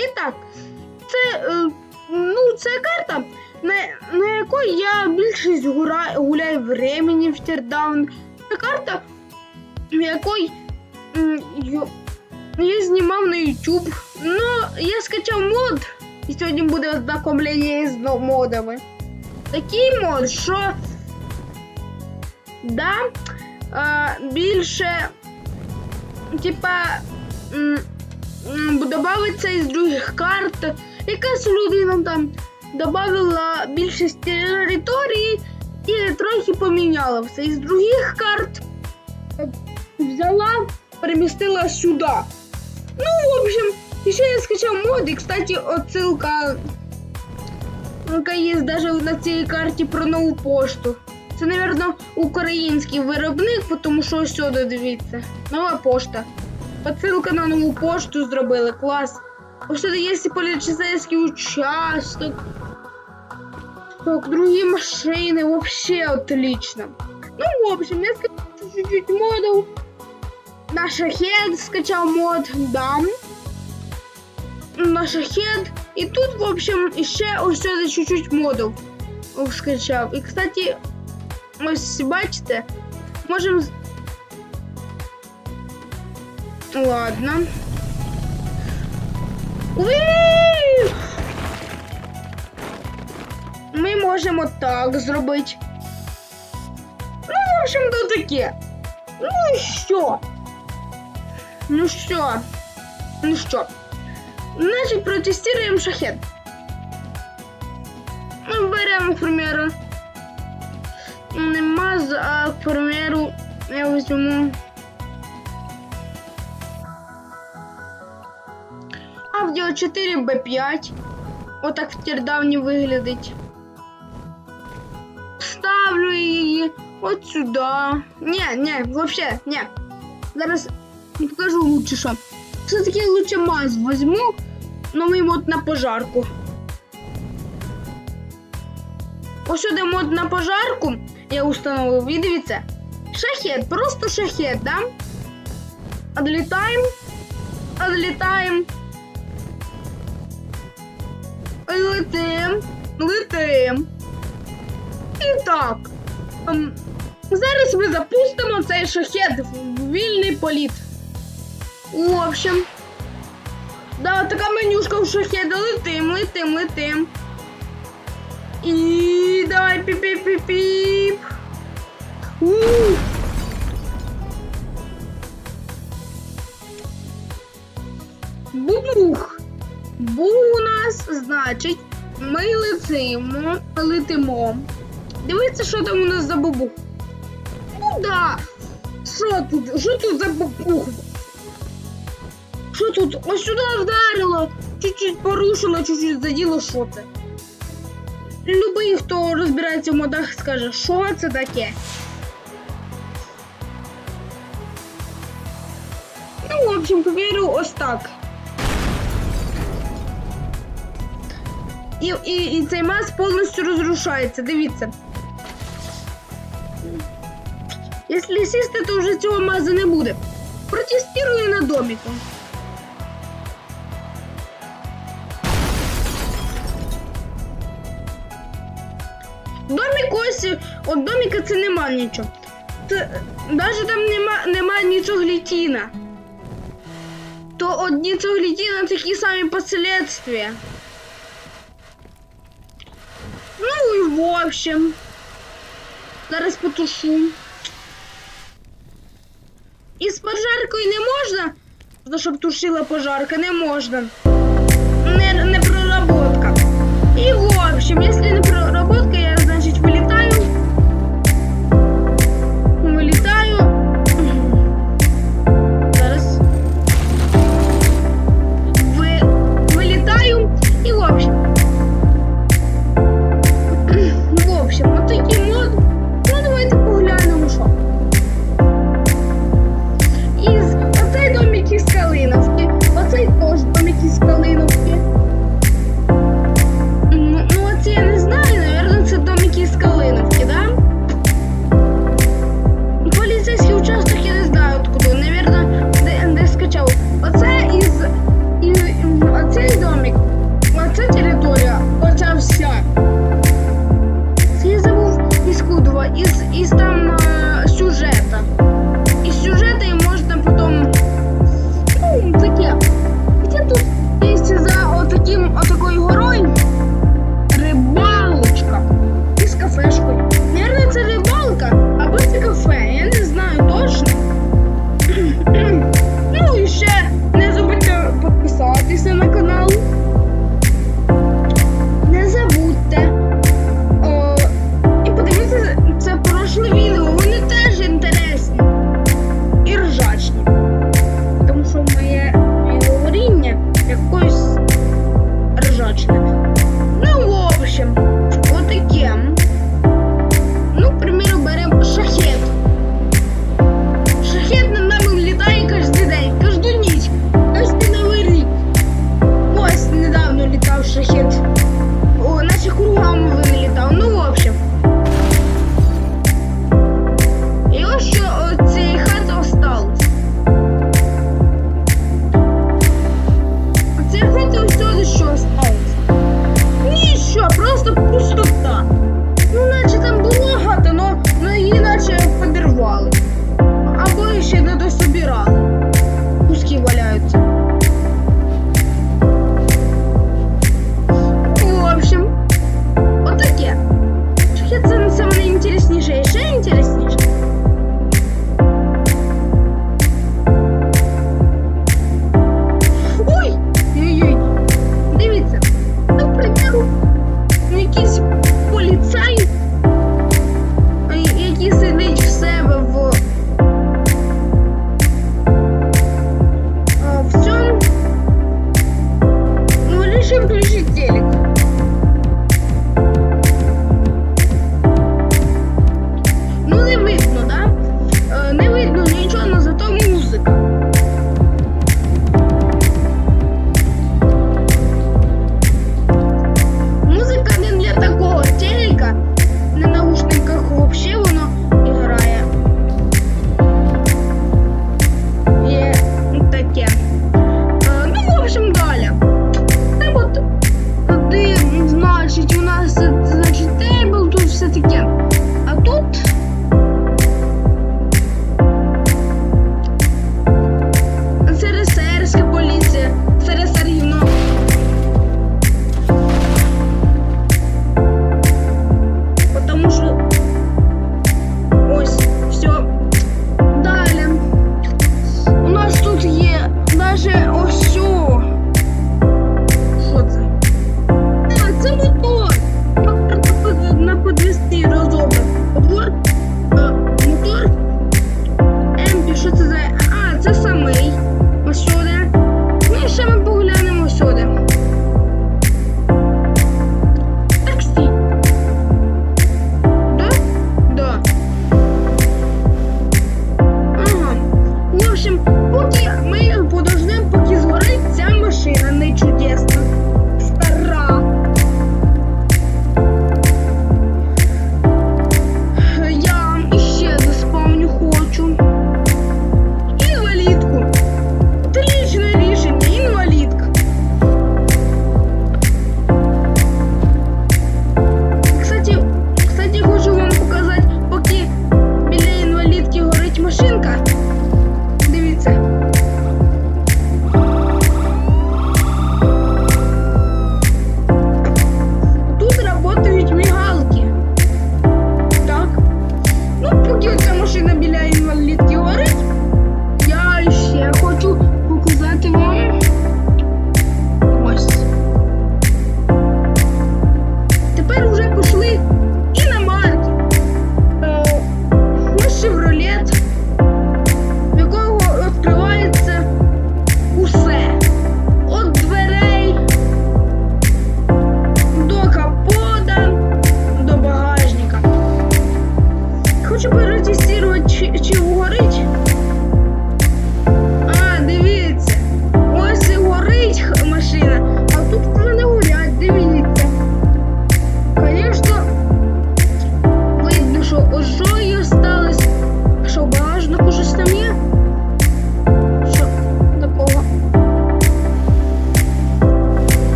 І так, це, е, ну, це карта, на, на якій я більшість гура, гуляю времени в Тірдаун. Це карта, якої м, ю- я знімав на YouTube. Ну, я скачав мод, і сьогодні буде ознакомлення з модами. Такий мод, що да, е, більше, типа, додається із других карт. Якась людина там додала більшість території і трохи поміняла все. Із других карт взяла, перемістила сюди. Ну, в общем, еще я скачал мод, и, кстати, отсылка яка є даже на цій карті про нову пошту. Це, напевно, український виробник, тому що ось сюди дивіться. Нова пошта. Отсилка на нову пошту зробили, клас. Ось сюди є і поліцейський участок. Так, другі машини, вообще отлично. Ну, в общем, я скачав чуть-чуть модов. На шахет скачав мод, дам. На шахет. І тут, в общем, ще ось сюди чуть-чуть модов скачав. І, кстати, ось бачите, можемо. Ладно. Уи! Ми можемо так зробити. Ну, в общем, то таке. Ну і що? Ну що? Ну що? Значить, протестуємо шахет. Ну, беремо, к примеру. Нема, а, к примеру, я візьму. Аудіо 4 B5. Отак в тірдавні виглядить. Ставлю її от сюди. Ні, ні, вообще, ні. Зараз покажу лучше що. Все-таки лучше маз возьму, новий мод на пожарку. Ось сюди мод на пожарку я установив. І дивіться. Шахет, просто шахет, да? Одлітаємо. Одлітаємо. Летим. Летим. І так. ем, зараз ми запустимо цей шахет в вільний політ. В общем. Да, така менюшка в шахеда. Летим, летим, летим. І давай піп-піп-піп-піп. У. Бубух. Бу у нас, значить, ми летимо, летимо. Дивіться, що там у нас за бубух. Ну да. Що тут? Що тут за бубух? Що тут? Ось сюди вдарило, чуть-чуть порушило, чуть-чуть заділо, що це. Любий, хто розбирається в модах, скаже, що це таке. Ну, в общем, повірю, ось так. І, і, і цей мас повністю розрушається, дивіться. Якщо сісти, то вже цього маза не буде. Протестирую на доміку. Домік ось, от доміка це нема нічого. Навіть там нема, нема ніцоглітіна. То от ніцоглітіна такі самі последствия. В общем. Зараз потушу. І з пожаркою не можна, За щоб тушила пожарка, не можна. Не, не проработка. І в общем, якщо не проработка,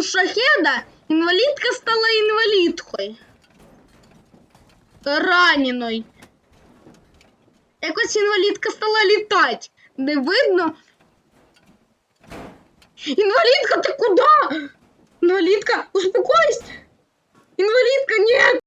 борту шахеда інвалідка стала інвалідкою. Раненою. Якось інвалідка стала літати. Не видно. Інвалідка, ти куди? Інвалідка, успокойся. Інвалідка, ні.